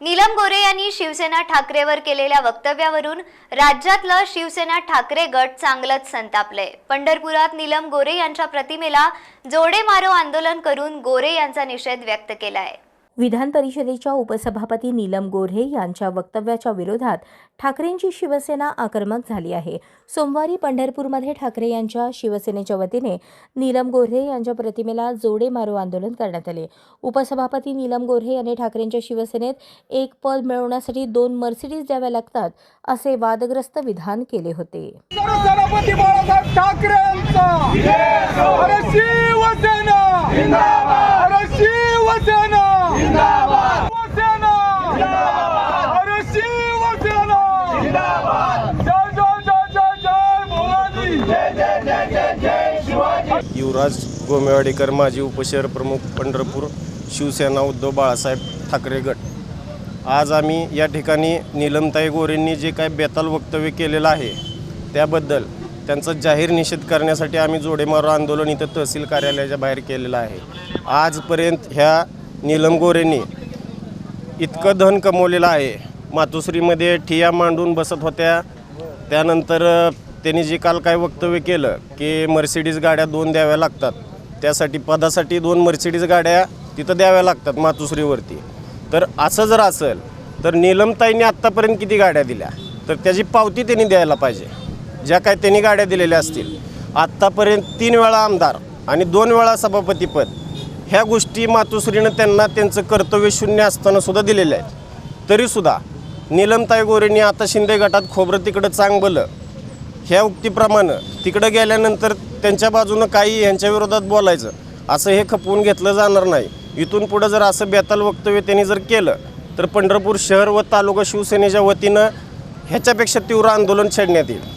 नीलम गोरे यांनी शिवसेना ठाकरेवर केलेल्या वक्तव्यावरून राज्यातलं शिवसेना ठाकरे गट चांगलंच संतापलंय पंढरपुरात नीलम गोरे यांच्या प्रतिमेला जोडे मारो आंदोलन करून गोरे यांचा निषेध व्यक्त केलाय. विधान परिषदेच्या उपसभापती नीलम गोऱ्हे यांच्या वक्तव्याच्या विरोधात ठाकरेंची शिवसेना आक्रमक झाली आहे. सोमवारी पंढरपूरमध्ये ठाकरे यांच्या शिवसेनेच्या वतीने नीलम गोऱ्हे यांच्या प्रतिमेला जोडे मारो आंदोलन करण्यात आले. उपसभापती नीलम गोऱ्हे यांनी ठाकरेंच्या शिवसेनेत एक पद मिळवण्यासाठी दोन मर्सिडीज द्याव्या लागतात असे वादग्रस्त विधान केले होते सभापती बाळासाहेब ठाकरे यांचा अरे शिवसेना अरे शिवसेना शिवसेना अरे शिवसेना जय जय जय जय जय भवानी युवराज गोमेवाडेकर माजी उपशहर प्रमुख पंढरपूर शिवसेना उद्धव बाळासाहेब ठाकरे गट. आज आम्ही या ठिकाणी नीलमताई गोरेंनी जे काय बेताल वक्तव्य केलेलं आहे त्याबद्दल त्यांचा जाहीर निषेध करण्यासाठी आम्ही जोडेमारो आंदोलन इथं तहसील कार्यालयाच्या बाहेर केलेलं आहे. आजपर्यंत ह्या नीलम गोरेंनी इतकं धन कमवलेलं आहे मातोश्रीमध्ये ठिया मांडून बसत होत्या त्यानंतर त्यांनी जे काल काय वक्तव्य केलं की मर्सिडीज गाड्या दोन द्याव्या लागतात. त्यासाठी पदासाठी दोन मर्सिडीज गाड्या तिथं द्याव्या लागतात मातोश्रीवरती. तर असं जर असेल तर नीलमताईंनी आत्तापर्यंत किती गाड्या दिल्या? तर त्याची पावती त्यांनी द्यायला पाहिजे. ज्या काय त्यांनी गाड्या दिलेल्या असतील. आत्तापर्यंत तीन वेळा आमदार आणि दोन वेळा सभापतीपद ह्या गोष्टी मातोश्रीनं त्यांना त्यांचं कर्तव्य शून्य असतानासुद्धा दिलेल्या आहेत. तरीसुद्धा नीलमताई गोरेंनी आता शिंदे गटात खोबरं तिकडं चांगलं ह्या उक्तीप्रमाणे तिकडं गेल्यानंतर त्यांच्या बाजूनं काही यांच्या विरोधात बोलायचं असं हे खपवून घेतलं जाणार नाही. इथून पुढं जर असं बेताल वक्तव्य त्यांनी जर केलं तर पंढरपूर शहर व तालुका शिवसेनेच्या वतीनं ह्याच्यापेक्षा तीव्र आंदोलन छेडण्यात येईल.